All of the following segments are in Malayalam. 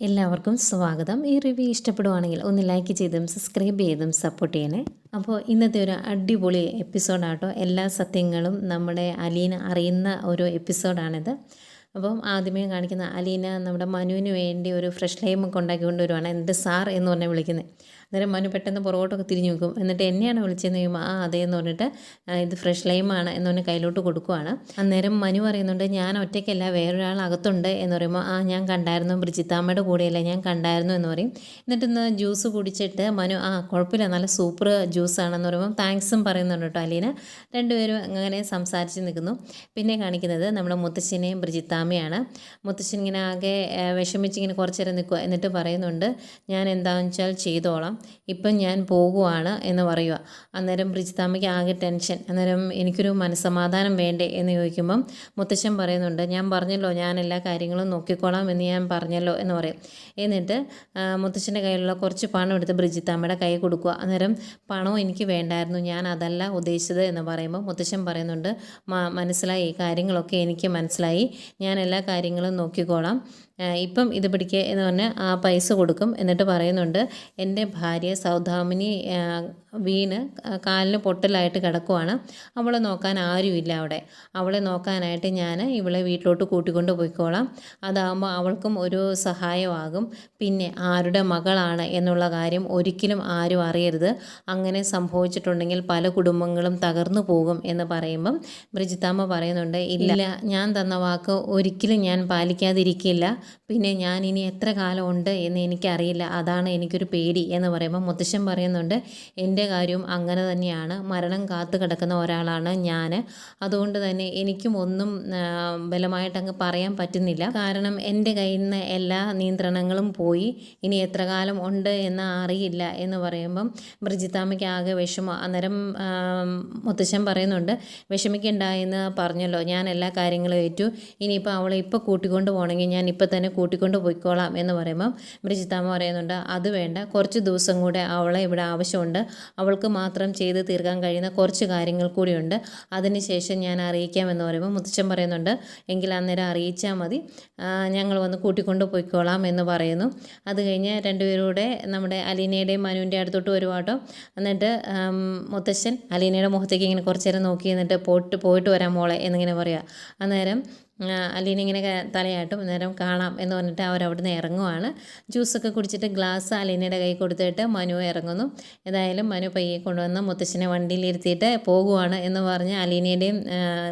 എല്ലാവർക്കും സ്വാഗതം. ഈ റിവ്യൂ ഇഷ്ടപ്പെടുവാണെങ്കിൽ ഒന്ന് ലൈക്ക് ചെയ്തും സബ്സ്ക്രൈബ് ചെയ്തും സപ്പോർട്ട് ചെയ്യണേ. അപ്പോൾ ഇന്നത്തെ ഒരു അടിപൊളി എപ്പിസോഡാട്ടോ എല്ലാ സത്യങ്ങളും നമ്മുടെ അലീന അറിയുന്ന ഒരു എപ്പിസോഡാണിത് അപ്പം ആദ്യമേ കാണിക്കുന്ന അലീന നമ്മുടെ മനുവിന് വേണ്ടി ഒരു ഫ്രഷ് ലൈമൊക്കെ ഉണ്ടാക്കി കൊണ്ടുവരുവാണ് എന്റെ സാർ എന്ന് പറഞ്ഞാൽ വിളിക്കുന്നത് അന്നേരം മനു പെട്ടെന്ന് പുറകോട്ടൊക്കെ തിരിഞ്ഞു നോക്കും എന്നിട്ട് എന്നെയാണ് വിളിച്ചതെന്ന് ചോദിക്കുമ്പോൾ ആ അതേ എന്ന് പറഞ്ഞിട്ട് ഇത് ഫ്രഷ് ലൈമാണ് എന്ന് പറഞ്ഞ് കയ്യിലോട്ട് കൊടുക്കുവാണ്. അന്നേരം മനു പറയുന്നുണ്ട് ഞാൻ ഒറ്റയ്ക്കല്ല വേറൊരാൾ അകത്തുണ്ട് എന്ന് പറയുമ്പോൾ ആ ഞാൻ കണ്ടായിരുന്നു ബ്രിജിത്താമ്മയുടെ കൂടെയല്ല ഞാൻ കണ്ടായിരുന്നു എന്ന് പറയും. എന്നിട്ട് ഇന്ന് ജ്യൂസ് കുടിച്ചിട്ട് മനു ആ കുഴപ്പമില്ല നല്ല സൂപ്പർ ജ്യൂസാണെന്ന് പറയുമ്പോൾ താങ്ക്സും പറയുന്നുണ്ട് കേട്ടോ അലീന. രണ്ടുപേരും അങ്ങനെ സംസാരിച്ച് നിൽക്കുന്നു. പിന്നെ കാണിക്കുന്നത് നമ്മുടെ മുത്തശ്ശിനെയും ബ്രിജിത്താമ്മയാണ്. മുത്തശ്ശൻ ഇങ്ങനെ ആകെ വിഷമിച്ച് ഇങ്ങനെ കുറച്ച് നിൽക്കുക എന്നിട്ട് പറയുന്നുണ്ട് ഞാൻ എന്താണെന്ന് വെച്ചാൽ ചെയ്തോളാം. ഇപ്പം ഞാൻ പോകുവാണ് എന്ന് പറയുക. അന്നേരം ബ്രിജിത്താമ്മയ്ക്ക് ആകെ ടെൻഷൻ. അന്നേരം എനിക്കൊരു മനസ്സമാധാനം വേണ്ടേ എന്ന് ചോദിക്കുമ്പം മുത്തശ്ശൻ പറയുന്നുണ്ട് ഞാൻ പറഞ്ഞല്ലോ ഞാൻ എല്ലാ കാര്യങ്ങളും നോക്കിക്കോളാം എന്ന് ഞാൻ പറഞ്ഞല്ലോ എന്ന് പറയും. എന്നിട്ട് മുത്തശ്ശന്റെ കയ്യിലുള്ള കുറച്ച് പണം എടുത്ത് ബ്രിജിത്താമ്മയുടെ കൈ കൊടുക്കുക. അന്നേരം പണവും എനിക്ക് വേണ്ടായിരുന്നു ഞാൻ അതല്ല ഉദ്ദേശിച്ചത് എന്ന് പറയുമ്പോൾ മുത്തശ്ശൻ പറയുന്നുണ്ട് മനസ്സിലായി കാര്യങ്ങളൊക്കെ എനിക്ക് മനസ്സിലായി. ഞാൻ എല്ലാ കാര്യങ്ങളും നോക്കിക്കോളാം. ഇപ്പം ഇത് പിടിക്കുക എന്ന് പറഞ്ഞ് ആ പൈസ കൊടുക്കും എന്നിട്ട് പറയുന്നുണ്ട് എന്റെ ഭാര്യ സൗദാമിനി വീണ് കാലിന് പൊട്ടലായിട്ട് കിടക്കുവാണ്. അവളെ നോക്കാൻ ആരുമില്ല അവിടെ. അവളെ നോക്കാനായിട്ട് ഞാൻ ഇവളെ വീട്ടിലോട്ട് കൂട്ടിക്കൊണ്ട് പോയിക്കോളാം. അതാകുമ്പോൾ അവൾക്കും ഒരു സഹായമാകും. പിന്നെ ആരുടെ മകളാണ് എന്നുള്ള കാര്യം ഒരിക്കലും ആരും അറിയരുത്. അങ്ങനെ സംഭവിച്ചിട്ടുണ്ടെങ്കിൽ പല കുടുംബങ്ങളും തകർന്നു പോകും എന്ന് പറയുമ്പം ബ്രിജിത്താമ്മ പറയുന്നുണ്ട് ഇല്ല ഞാൻ തന്ന വാക്ക് ഒരിക്കലും ഞാൻ പാലിക്കാതിരിക്കില്ല. പിന്നെ ഞാൻ ഇനി എത്ര കാലം ഉണ്ട് എന്ന് എനിക്കറിയില്ല. അതാണ് എനിക്കൊരു പേടി എന്ന് പറയുമ്പോൾ മുത്തശ്ശൻ പറയുന്നുണ്ട് എന്റെ കാര്യവും അങ്ങനെ തന്നെയാണ്. മരണം കാത്തു കിടക്കുന്ന ഒരാളാണ് ഞാൻ. അതുകൊണ്ട് തന്നെ എനിക്കും ഒന്നും ബലമായിട്ടങ്ങ് പറയാൻ പറ്റുന്നില്ല. കാരണം എന്റെ കയ്യിൽ നിന്ന് എല്ലാ നിയന്ത്രണങ്ങളും പോയി. ഇനി എത്ര കാലം ഉണ്ട് എന്ന് അറിയില്ല എന്ന് പറയുമ്പം ബ്രിജിത്താമ്മയ്ക്ക് ആകെ വിഷമം. അന്നേരം മുത്തശ്ശൻ പറയുന്നുണ്ട് വിഷമിക്കണ്ട എന്ന് പറഞ്ഞല്ലോ. ഞാൻ എല്ലാ കാര്യങ്ങളും ഏറ്റു. ഇനിയിപ്പോൾ അവളെ ഇപ്പോൾ കൂട്ടിക്കൊണ്ട് പോകണമെങ്കിൽ ഞാൻ ഇപ്പോൾ തന്നെ കൂട്ടിക്കൊണ്ട് പോയിക്കോളാം എന്ന് പറയുമ്പം ബ്രിജിത്താമ്മ പറയുന്നുണ്ട് അത് വേണ്ട കുറച്ച് ദിവസം കൂടെ അവളെ ഇവിടെ ആവശ്യമുണ്ട്. അവൾക്ക് മാത്രം ചെയ്ത് തീർക്കാൻ കഴിയുന്ന കുറച്ച് കാര്യങ്ങൾ കൂടിയുണ്ട് അതിനുശേഷം ഞാൻ അറിയിക്കാമെന്ന് പറയുമ്പോൾ മുത്തച്ഛൻ പറയുന്നുണ്ട് എങ്കിൽ അന്നേരം അറിയിച്ചാൽ മതി. ഞങ്ങൾ വന്ന് കൂട്ടിക്കൊണ്ട് പോയിക്കോളാം എന്ന് പറയുന്നു. അത് കഴിഞ്ഞ് രണ്ടുപേരൂടെ നമ്മുടെ അലീനയുടെയും മനുവിന്റെ അടുത്തോട്ട് വരുവാട്ടോ. എന്നിട്ട് മുത്തശ്ശൻ അലീനയുടെ മുഖത്തേക്ക് ഇങ്ങനെ കുറച്ച് നേരം നോക്കി എന്നിട്ട് പോയിട്ട് പോയിട്ട് വരാം മോളെ എന്നിങ്ങനെ പറയുക അന്നേരം ആ, അലീന ഇങ്ങനെ തലയാട്ടും നേരം കാണാം എന്ന് പറഞ്ഞിട്ട് അവർ അവിടുന്ന് ഇറങ്ങുവാണ്. ജ്യൂസൊക്കെ കുടിച്ചിട്ട് ഗ്ലാസ് അലീനയുടെ കൈ കൊടുത്തിട്ട് മനു ഇറങ്ങുന്നു. ഏതായാലും മനു പയ്യെ കൊണ്ടുവന്ന് മുത്തശ്ശനെ വണ്ടിയിലിരുത്തിയിട്ട് പോകുവാണ് എന്ന് പറഞ്ഞ് അലീനയുടെയും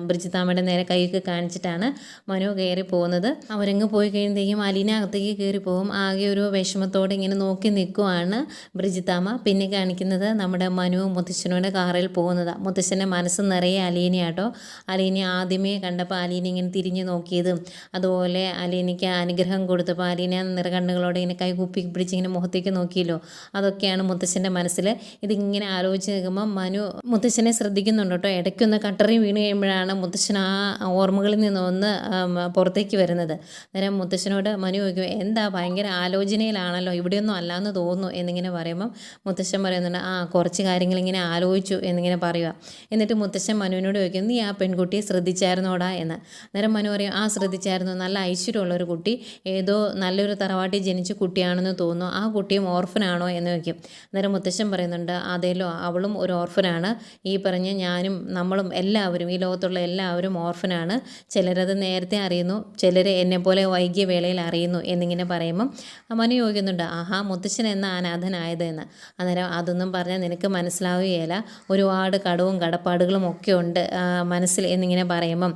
ബ്രിജിത്താമയുടെ നേരെ കൈയൊക്കെ കാണിച്ചിട്ടാണ് മനു കയറി പോകുന്നത്. അവരങ്ങ് പോയി കഴിയുമ്പോഴത്തേക്കും അലീന അകത്തേക്ക് കയറി പോകും. ആകെ ഒരു വിഷമത്തോടെ ഇങ്ങനെ നോക്കി നിൽക്കുവാണ് ബ്രിജിത്താമ്മ. പിന്നെ കാണിക്കുന്നത് നമ്മുടെ മനുവും മുത്തശ്ശനോടെ കാറിൽ പോകുന്നതാണ് മുത്തശ്ശന്റെ മനസ്സ് നിറയെ അലീനയാട്ടോ. അലീന ആദ്യമേ കണ്ടപ്പോൾ അലീന ഇങ്ങനെ തിരിഞ്ഞു നോക്കിയതും. അതുപോലെ അലീനയ്ക്ക് അനുഗ്രഹം കൊടുത്തപ്പോൾ അലീന നിറകണ്ണുകളോടെ ഇങ്ങനെ കൈ കുപ്പി പിടിച്ച് ഇങ്ങനെ മുഖത്തേക്ക് നോക്കിയല്ലോ. അതൊക്കെയാണ് മുത്തശ്ശന്റെ മനസ്സിൽ ഇതിങ്ങനെ ആലോചിച്ച് നിൽക്കുമ്പോൾ മനു മുത്തശ്ശനെ ശ്രദ്ധിക്കുന്നുണ്ട് കേട്ടോ. ഇടയ്ക്കൊന്ന് കട്ടറി വീണ് കഴിയുമ്പോഴാണ് മുത്തശ്ശൻ ആ ഓർമ്മകളിൽ നിന്ന് ഒന്ന് പുറത്തേക്ക് വരുന്നത്. അന്നേരം മുത്തശ്ശനോട് മനു ചോദിക്കും എന്താ ഭയങ്കര ആലോചനയിലാണല്ലോ? ഇവിടെയൊന്നും അല്ലാന്ന് തോന്നുന്നു. എന്നിങ്ങനെ പറയുമ്പം മുത്തശ്ശൻ പറയുന്നുണ്ട് ആ കുറച്ച് കാര്യങ്ങൾ ഇങ്ങനെ ആലോചിച്ചു എന്നിങ്ങനെ പറയുക. എന്നിട്ട് മുത്തശ്ശൻ മനുവിനോട് ചോദിക്കും നീ ആ പെൺകുട്ടിയെ ശ്രദ്ധിച്ചായിരുന്നോടാ എന്ന്. അന്നേരം മനു പറയും ആ ശ്രദ്ധിച്ചായിരുന്നു. നല്ല ഐശ്വര്യമുള്ളൊരു കുട്ടി. ഏതോ നല്ലൊരു തറവാട്ടിൽ ജനിച്ച കുട്ടിയാണെന്ന് തോന്നുന്നു. ആ കുട്ടിയും ഓർഫനാണോ? എന്ന് വയ്ക്കും അന്നേരം മുത്തശ്ശൻ പറയുന്നുണ്ട് അതേലോ അവളും ഒരു ഓർഫനാണ്. ഈ പറഞ്ഞ ഞാനും നമ്മളും എല്ലാവരും ഈ ലോകത്തുള്ള എല്ലാവരും ഓർഫനാണ്. ചിലരത് നേരത്തെ അറിയുന്നു ചിലർ എന്നെപ്പോലെ വൈകിയ വേളയിൽ അറിയുന്നു എന്നിങ്ങനെ പറയുമ്പം മനു ചോദിക്കുന്നുണ്ട് ആഹാ മുത്തശ്ശൻ എന്ന അനാഥനായത് എന്ന്? അന്നേരം അതൊന്നും പറഞ്ഞാൽ നിനക്ക് മനസ്സിലാവുകയില്ല. ഒരുപാട് കടവും കടപ്പാടുകളും ഒക്കെ ഉണ്ട് മനസ്സിൽ എന്നിങ്ങനെ പറയുമ്പം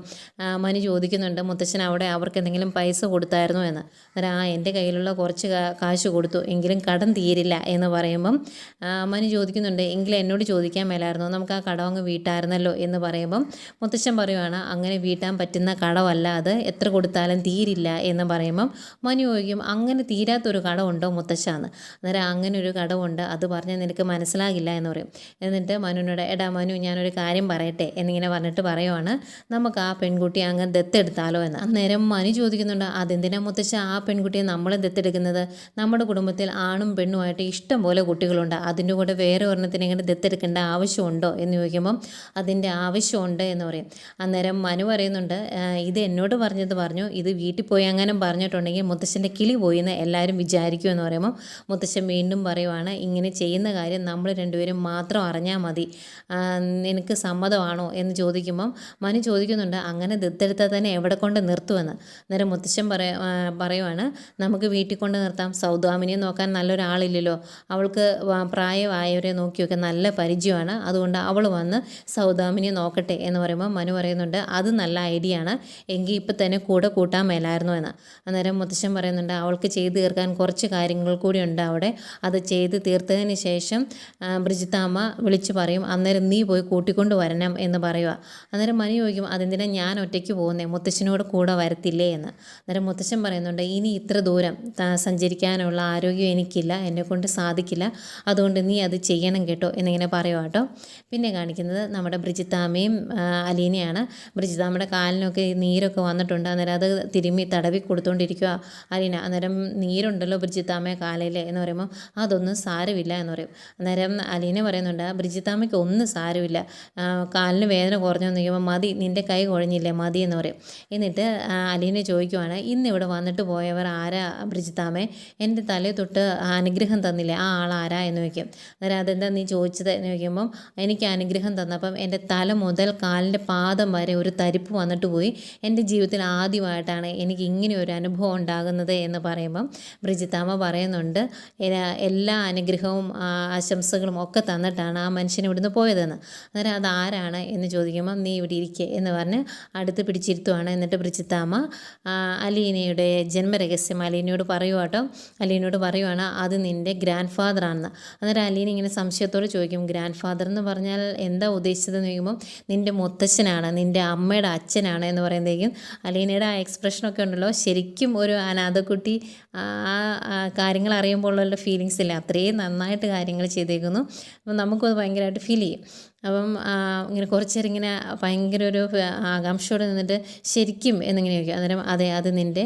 മനു മനു ചോദിക്കുന്നുണ്ട് മുത്തച്ഛൻ അവിടെ അവർക്ക് എന്തെങ്കിലും പൈസ കൊടുത്തായിരുന്നോ എന്ന്? അന്നേരം ആ എന്റെ കയ്യിലുള്ള കുറച്ച് കാശ് കൊടുത്തു എങ്കിലും കടം തീരില്ല എന്ന് പറയുമ്പം മനു ചോദിക്കുന്നുണ്ട് എങ്കിലും എന്നോട് ചോദിക്കാൻ മേലായിരുന്നു? നമുക്ക് ആ കടം അങ്ങ് വീട്ടായിരുന്നല്ലോ എന്ന് പറയുമ്പം മുത്തച്ഛൻ പറയുവാണ് അങ്ങനെ വീട്ടാൻ പറ്റുന്ന കടമല്ല അത് എത്ര കൊടുത്താലും തീരില്ല എന്ന് പറയുമ്പം മനു ചോദിക്കും അങ്ങനെ തീരാത്തൊരു കടമുണ്ടോ മുത്തശ്ശാന്ന് അന്നേരം അങ്ങനെ ഒരു കടമുണ്ട് അത് പറഞ്ഞാൽ നിനക്ക് മനസ്സിലാകില്ല എന്ന് പറയും. എന്നിട്ട് മനുവിനോട് എടാ മനു ഞാനൊരു കാര്യം പറയട്ടെ എന്നിങ്ങനെ പറഞ്ഞിട്ട് പറയുവാണ് നമുക്ക് ആ പെൺകുട്ടി അങ്ങ് ദത്ത് ദത്തെടുത്താലോ എന്ന്. അന്നേരം മനു ചോദിക്കുന്നുണ്ട് അതെന്തിനാ മുത്തച്ഛ ആ പെൺകുട്ടിയെ നമ്മൾ ദത്തെടുക്കുന്നത്? നമ്മുടെ കുടുംബത്തിൽ ആണും പെണ്ണുമായിട്ട് ഇഷ്ടം പോലെ കുട്ടികളുണ്ട്. അതിന്റെ കൂടെ വേറെ ഒരെണ്ണത്തിന് ഇങ്ങനെ ദത്തെടുക്കേണ്ട ആവശ്യമുണ്ടോ? എന്ന് ചോദിക്കുമ്പം അതിന്റെ ആവശ്യമുണ്ട് എന്ന് പറയും. അന്നേരം മനു പറയുന്നുണ്ട് ഇത് എന്നോട് പറഞ്ഞത് പറഞ്ഞു. ഇത് വീട്ടിൽ പോയി അങ്ങനെ പറഞ്ഞിട്ടുണ്ടെങ്കിൽ മുത്തശ്ശന്റെ കിളി പോയി എന്ന് എല്ലാവരും വിചാരിക്കും എന്ന് പറയുമ്പോൾ മുത്തശ്ശൻ വീണ്ടും പറയുവാണ് ഇങ്ങനെ ചെയ്യുന്ന കാര്യം നമ്മൾ രണ്ടുപേരും മാത്രം അറിഞ്ഞാൽ മതി. നിനക്ക് സമ്മതമാണോ? എന്ന് ചോദിക്കുമ്പം മനു ചോദിക്കുന്നുണ്ട് അങ്ങനെ ദത്തെടുത്താൽ തന്നെ എവിടെ കൊണ്ട് നിർത്തുമെന്ന്. അന്നേരം മുത്തശ്ശൻ പറയ പറയുവാണ് നമുക്ക് വീട്ടിൽ കൊണ്ട് നിർത്താം. സൗദാമിനിയെ നോക്കാൻ നല്ലൊരാളില്ലല്ലോ. അവൾക്ക് പ്രായമായവരെ നോക്കിയൊക്കെ നല്ല പരിചയമാണ്. അതുകൊണ്ട് അവൾ വന്ന് സൗദാമിനിയെ നോക്കട്ടെ എന്ന് പറയുമ്പോൾ മനു പറയുന്നുണ്ട് അത് നല്ല ഐഡിയ ആണ്. എങ്കിൽ ഇപ്പം തന്നെ കൂടെ കൂട്ടാൻ മേലായിരുന്നു എന്ന്. അന്നേരം മുത്തശ്ശൻ പറയുന്നുണ്ട് അവൾക്ക് ചെയ്തു തീർക്കാൻ കുറച്ച് കാര്യങ്ങൾ കൂടി ഉണ്ട് അവിടെ. അത് ചെയ്ത് തീർത്തതിന് ശേഷം ബ്രിജിത്താമ്മ വിളിച്ച് പറയും അന്നേരം നീ പോയി കൂട്ടിക്കൊണ്ട് വരണം എന്ന് പറയുക അന്നേരം മനു ചോദിക്കും അതെന്തിനാ ഞാൻ ഒറ്റയ്ക്ക് പോകുന്നേ? മുത്തശ്ശനോട് കൂടെ വരത്തില്ലേ എന്ന്. അന്നേരം മുത്തശ്ശൻ പറയുന്നുണ്ട് ഇനി ഇത്ര ദൂരം സഞ്ചരിക്കാനുള്ള ആരോഗ്യം എനിക്കില്ല എന്നെ കൊണ്ട് സാധിക്കില്ല. അതുകൊണ്ട് നീ അത് ചെയ്യണം കേട്ടോ എന്നിങ്ങനെ പറയുക കേട്ടോ. പിന്നെ കാണിക്കുന്നത് നമ്മുടെ ബ്രിജിത്താമ്മയും അലീനയാണ്. ബ്രിജിത്താമ്മയുടെ കാലിനൊക്കെ നീരൊക്കെ വന്നിട്ടുണ്ട്. അന്നേരം അത് തിരുമ്മി തടവി കൊടുത്തുകൊണ്ടിരിക്കുക അലീന. അന്നേരം നീരുണ്ടല്ലോ ബ്രിജിത്താമ്മയെ കാലയിൽ എന്ന് പറയുമ്പോൾ അതൊന്നും സാരമില്ല എന്ന് പറയും. അന്നേരം അലീന പറയുന്നുണ്ട് ബ്രിജിത്താമ്മയ്ക്ക് ഒന്നും സാരമില്ല. കാലിന് വേദന കുറഞ്ഞു ചോദിക്കുമ്പോൾ മതി നിന്റെ കൈ കുഴഞ്ഞില്ലേ മതി എന്ന് പറയും. എന്നിട്ട് അലീനെ ചോദിക്കുവാണ് ഇന്ന് ഇവിടെ വന്നിട്ട് പോയവർ ആരാ ബ്രിജിത്താമേ? എന്റെ തലയിൽ തൊട്ട് അനുഗ്രഹം തന്നില്ലേ? ആ ആൾ ആരാ? എന്ന് ചോദിക്കും. അന്നേരം അതെന്താ നീ ചോദിച്ചത്? എന്ന് ചോദിക്കുമ്പം എനിക്ക് അനുഗ്രഹം തന്നപ്പം എന്റെ തല മുതൽ കാലിന്റെ പാദം വരെ ഒരു തരിപ്പ് വന്നിട്ട് പോയി. എന്റെ ജീവിതത്തിൽ ആദ്യമായിട്ടാണ് എനിക്ക് ഇങ്ങനെ ഒരു അനുഭവം ഉണ്ടാകുന്നത്. എന്ന് പറയുമ്പം ബ്രിജിത്താമ്മ പറയുന്നുണ്ട് എല്ലാ അനുഗ്രഹവും ആശംസകളും ഒക്കെ തന്നിട്ടാണ് ആ മനുഷ്യൻ ഇവിടുന്ന് പോയതെന്ന്. അന്നേരം അത് ആരാണ് എന്ന് ചോദിക്കുമ്പം നീ ഇവിടെ ഇരിക്കുക എന്ന് പറഞ്ഞ് അടുത്ത് പിടിച്ചിരുത്തുവാണ്. എന്നിട്ട് ബ്രിജിത്താമ്മ ആ, അലീനയുടെ ജന്മരഹസ്യം അലീനയോട് പറയുക കേട്ടോ അലീനയോട് പറയുവാണ് അത് നിന്റെ ഗ്രാൻഡ് ഫാദർ ആണെന്ന്. അന്നേരം അലീന ഇങ്ങനെ സംശയത്തോട് ചോദിക്കും ഗ്രാൻഡ് ഫാദർ എന്ന് പറഞ്ഞാൽ എന്താ ഉദ്ദേശിച്ചതെന്ന് ചോദിക്കുമ്പോൾ നിന്റെ മുത്തച്ഛനാണ് നിന്റെ അമ്മയുടെ അച്ഛനാണ് എന്ന് പറയുമ്പോഴേക്കും അലീനയുടെ ആ എക്സ്പ്രഷനൊക്കെ ഉണ്ടല്ലോ ശരിക്കും ഒരു അനാഥക്കുട്ടി ആ കാര്യങ്ങൾ അറിയുമ്പോഴുള്ള ഫീലിങ്സ് ഇല്ല? അത്രയും നന്നായിട്ട് കാര്യങ്ങൾ ചെയ്തേക്കുന്നു. അപ്പം നമുക്കത് ഭയങ്കരമായിട്ട് ഫീൽ ചെയ്യും. അപ്പം ഇങ്ങനെ കുറച്ച് നേരം ഇങ്ങനെ ഭയങ്കര ഒരു ആകാംക്ഷയോടെ നിന്നിട്ട് ശരിക്കും എന്നിങ്ങനെ ചോദിക്കും അന്നേരം അതെ അത് നിന്റെ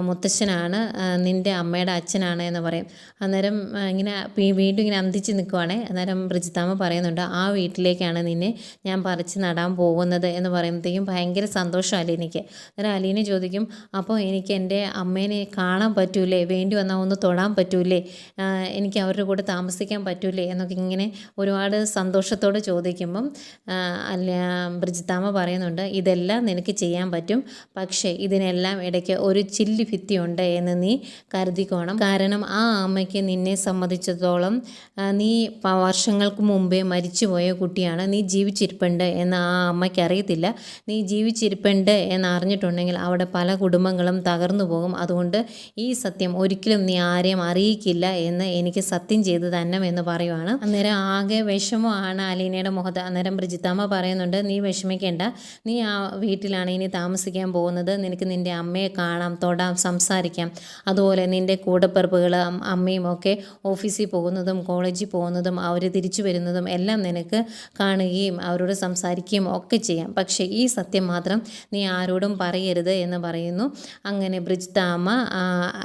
മുത്തശ്ശനാണ് നിന്റെ അമ്മയുടെ അച്ഛനാണ് എന്ന് പറയും. അന്നേരം ഇങ്ങനെ വീണ്ടും ഇങ്ങനെ അന്തിച്ച് നിൽക്കുവാണേ. അന്നേരം ബ്രിജിത്താമ്മ പറയുന്നുണ്ട് ആ വീട്ടിലേക്കാണ് നിന്നെ ഞാൻ പറിച്ച് നടാൻ പോകുന്നത് എന്ന് പറയുമ്പോഴത്തേക്കും ഭയങ്കര സന്തോഷം അലീനയ്ക്ക് അന്നേരം അലീന ചോദിക്കും അപ്പോൾ എനിക്ക് എന്റെ അമ്മേനെ കാണാൻ പറ്റൂലേ? വേണ്ടി വന്നാൽ ഒന്ന് തൊടാൻ പറ്റൂലേ? എനിക്ക് അവരുടെ കൂടെ താമസിക്കാൻ പറ്റൂലേ? എന്നൊക്കെ ഇങ്ങനെ ഒരുപാട് സന്തോഷത്തോടെ ചോദിക്കുമ്പം അല്ല ബ്രിജിത്താമ്മ പറയുന്നുണ്ട് ഇതെല്ലാം നിനക്ക് ചെയ്യാൻ പറ്റും പക്ഷേ ഇതിനെല്ലാം ഇടയ്ക്ക് ഒരു ചില്ലി ഭിത്തിയുണ്ട് എന്ന് നീ കരുതിക്കോണം. കാരണം ആ അമ്മയ്ക്ക് നിന്നെ സംബന്ധിച്ചിടത്തോളം നീ വർഷങ്ങൾക്ക് മുമ്പേ മരിച്ചുപോയ കുട്ടിയാണ്. നീ ജീവിച്ചിരിപ്പുണ്ട് എന്ന് ആ അമ്മയ്ക്ക് അറിയത്തില്ല. നീ ജീവിച്ചിരിപ്പുണ്ട് എന്ന് അറിഞ്ഞിട്ടുണ്ടെങ്കിൽ അവിടെ പല കുടുംബങ്ങളും തകർന്നു പോകും. അതുകൊണ്ട് ഈ സത്യം ഒരിക്കലും നീ ആരെയും അറിയിക്കില്ല എന്ന് എനിക്ക് സത്യം ചെയ്ത് തന്നെ എന്ന് പറയുവാണ്. അന്നേരം ആകെ വിഷമമാണ് അലീനയുടെ മുഖത്ത് അന്നേരം ബ്രിജിത്താമ്മ പറയുന്നുണ്ട് നീ വിഷമിക്കേണ്ട. നീ ആ വീട്ടിലാണ് ഇനി താമസിക്കാൻ പോകുന്നത്. നിനക്ക് നിന്റെ അമ്മയെ കാണാം തൊടാം സംസാരിക്കാം. അതുപോലെ നിന്റെ കൂടപ്പിറപ്പുകൾ അമ്മയും ഒക്കെ ഓഫീസിൽ പോകുന്നതും കോളേജിൽ പോകുന്നതും അവർ തിരിച്ചു വരുന്നതും എല്ലാം നിനക്ക് കാണുകയും അവരോട് സംസാരിക്കുകയും ഒക്കെ ചെയ്യാം. പക്ഷേ ഈ സത്യം മാത്രം നീ ആരോടും പറയരുത് എന്ന് പറയുന്നു. അങ്ങനെ ബ്രിജിത്താമ്മ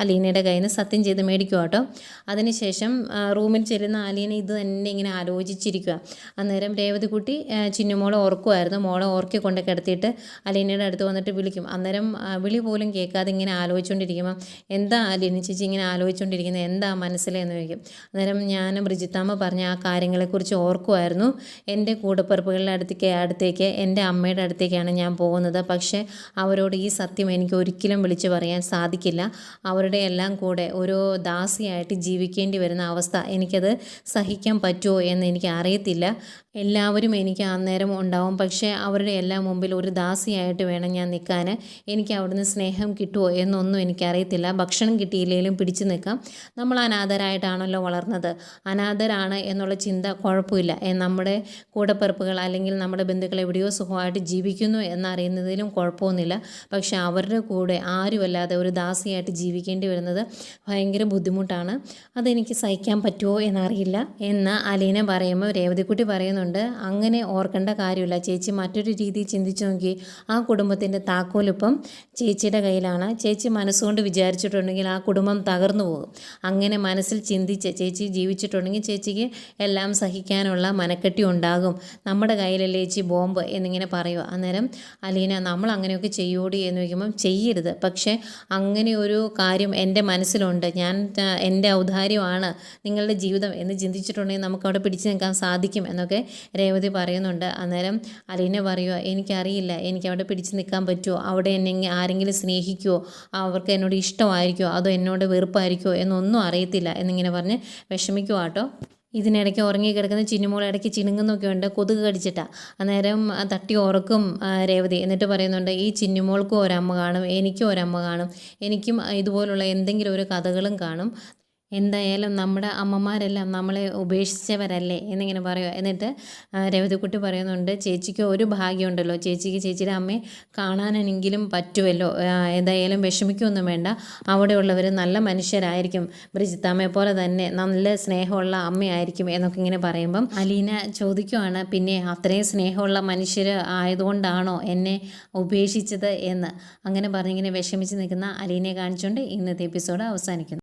അലീനയുടെ കയ്യിൽ നിന്ന് സത്യം ചെയ്ത് മേടിക്കും കേട്ടോ. അതിനുശേഷം റൂമിൽ ചെല്ലുന്ന അലീന ഇത് തന്നെ ഇങ്ങനെ ആലോചിച്ചിരിക്കുക അന്നേരം രേവതിക്കുട്ടി ചിന്നുമോളെ ഓർക്കുമായിരുന്നു മോളെ ഓർക്കി കൊണ്ട് കിടത്തിയിട്ട് അലീനയുടെ അടുത്ത് വന്നിട്ട് വിളിക്കും. അന്നേരം വിളി പോലും കേൾക്കാതെ ഇങ്ങനെ ആലോചിച്ചുകൊണ്ടിരിക്കുമ്പോൾ എന്താ അലീന ചേച്ചി ഇങ്ങനെ ആലോചിച്ചുകൊണ്ടിരിക്കുന്നത് എന്താ മനസ്സിലെന്ന് ചോദിക്കും. അന്നേരം ഞാൻ ബ്രിജിത്താമ്മ പറഞ്ഞ ആ കാര്യങ്ങളെക്കുറിച്ച് ഓർക്കുമായിരുന്നു എന്റെ കൂടപ്പിറപ്പുകളുടെ അടുത്തേക്ക് അടുത്തേക്ക് എന്റെ അമ്മയുടെ അടുത്തേക്കാണ് ഞാൻ പോകുന്നത്. പക്ഷേ അവരോട് ഈ സത്യം എനിക്ക് ഒരിക്കലും വിളിച്ചു പറയാൻ സാധിക്കില്ല. അവരുടെ എല്ലാം കൂടെ ഒരു ദാസിയായിട്ട് ജീവിക്കേണ്ടി വരുന്ന അവസ്ഥ എനിക്കത് സഹിക്കാൻ പറ്റുമോ എന്ന് എനിക്ക് അറിയത്തില്ല. എല്ലാവരും എനിക്ക് അന്നേരം ഉണ്ടാവും. പക്ഷേ അവരുടെ എല്ലാം മുമ്പിൽ ഒരു ദാസിയായിട്ട് വേണം ഞാൻ നിൽക്കാൻ. എനിക്ക് അവിടുന്ന് സ്നേഹം കിട്ടുമോ എന്നൊന്നും എനിക്കറിയത്തില്ല. ഭക്ഷണം കിട്ടിയില്ലെങ്കിലും പിടിച്ചു നിൽക്കാം. നമ്മൾ അനാഥരായിട്ടാണല്ലോ വളർന്നത്. അനാഥരാണ് എന്നുള്ള ചിന്ത കുഴപ്പമില്ല. നമ്മുടെ കൂടപ്പിറപ്പുകൾ അല്ലെങ്കിൽ നമ്മുടെ ബന്ധുക്കൾ എവിടെയോ സുഖമായിട്ട് ജീവിക്കുന്നു എന്നറിയുന്നതിലും കുഴപ്പമൊന്നുമില്ല. പക്ഷേ അവരുടെ കൂടെ ആരുമല്ലാതെ ഒരു ദാസിയായിട്ട് ജീവിക്കേണ്ടി വരുന്നത് ഭയങ്കര ബുദ്ധിമുട്ടാണ്. അതെനിക്ക് സഹിക്കാൻ പറ്റുമോ എന്നറിയില്ല. എന്ന് അലീന പറയുമ്പോൾ രേവതിക്കുട്ടി പറയുന്നുണ്ട് പറയുന്നുണ്ട് അങ്ങനെ ഓർക്കേണ്ട കാര്യമില്ല. ചേച്ചി മറ്റൊരു രീതിയിൽ ചിന്തിച്ചു നോക്കി. ആ കുടുംബത്തിന്റെ താക്കോലിപ്പം ചേച്ചിയുടെ കയ്യിലാണ്. ചേച്ചി മനസ്സുകൊണ്ട് വിചാരിച്ചിട്ടുണ്ടെങ്കിൽ ആ കുടുംബം തകർന്നു പോകും. അങ്ങനെ മനസ്സിൽ ചിന്തിച്ച് ചേച്ചി ജീവിച്ചിട്ടുണ്ടെങ്കിൽ ചേച്ചിക്ക് എല്ലാം സഹിക്കാനുള്ള മനക്കെട്ടി ഉണ്ടാകും. നമ്മുടെ കയ്യിലല്ലേ ചേച്ചി ബോംബ് എന്നിങ്ങനെ പറയുക. അന്നേരം അലീന നമ്മൾ അങ്ങനെയൊക്കെ ചെയ്യൂടി എന്ന് ചോദിക്കുമ്പം ചെയ്യരുത്. പക്ഷേ അങ്ങനെ ഒരു കാര്യം എന്റെ മനസ്സിലുണ്ട്. ഞാൻ എന്റെ ഔദാര്യമാണ് നിങ്ങളുടെ ജീവിതം എന്ന് ചിന്തിച്ചിട്ടുണ്ടെങ്കിൽ നമുക്ക് അവിടെ പിടിച്ചു നിൽക്കാൻ സാധിക്കും എന്നൊക്കെ രേവതി പറയുന്നുണ്ട്. അന്നേരം അലീന പറയുക എനിക്കറിയില്ല എനിക്ക് അവിടെ പിടിച്ചു നിൽക്കാൻ പറ്റുമോ അവിടെ എന്നെ ആരെങ്കിലും സ്നേഹിക്കുമോ അവർക്ക് എന്നോട് ഇഷ്ടമായിരിക്കുമോ അതോ എന്നോട് വെറുപ്പായിരിക്കുമോ എന്നൊന്നും അറിയത്തില്ല എന്നിങ്ങനെ പറഞ്ഞ് വിഷമിക്കുക കേട്ടോ ഇതിനിടയ്ക്ക് ഉറങ്ങി കിടക്കുന്ന ചിന്നുമോൾ ഇടയ്ക്ക് ചിണുങ്ങുന്നൊക്കെ ഉണ്ട് കൊതുക് കടിച്ചിട്ടാണ് അന്നേരം തട്ടി ഉറക്കും രേവതി. എന്നിട്ട് പറയുന്നുണ്ട് ഈ ചിന്നുമോൾക്കും ഒരമ്മ കാണും എനിക്കും ഒരമ്മ കാണും. എനിക്കും ഇതുപോലുള്ള എന്തെങ്കിലും ഒരു കഥകളും കാണും. എന്തായാലും നമ്മുടെ അമ്മമാരെല്ലാം നമ്മളെ ഉപേക്ഷിച്ചവരല്ലേ എന്നിങ്ങനെ പറയുക എന്നിട്ട് രവതിക്കുട്ടി പറയുന്നുണ്ട് ചേച്ചിക്ക് ഒരു ഭാഗ്യമുണ്ടല്ലോ. ചേച്ചിക്ക് ചേച്ചിയുടെ അമ്മയെ കാണാനെങ്കിലും പറ്റുമല്ലോ എന്തായാലും വിഷമിക്കൊന്നും വേണ്ട. അവിടെയുള്ളവർ നല്ല മനുഷ്യരായിരിക്കും. ബ്രിജിത്താമ്മയെ പോലെ തന്നെ നല്ല സ്നേഹമുള്ള അമ്മയായിരിക്കും എന്നൊക്കെ ഇങ്ങനെ പറയുമ്പം അലീന ചോദിക്കുവാണ് പിന്നെ അത്രയും സ്നേഹമുള്ള മനുഷ്യർ ആയതുകൊണ്ടാണോ എന്നെ ഉപേക്ഷിച്ചത് എന്ന്? അങ്ങനെ പറഞ്ഞിങ്ങനെ വിഷമിച്ച് നിൽക്കുന്ന അലീനയെ കാണിച്ചുകൊണ്ട് ഇന്നത്തെ എപ്പിസോഡ് അവസാനിക്കുന്നു.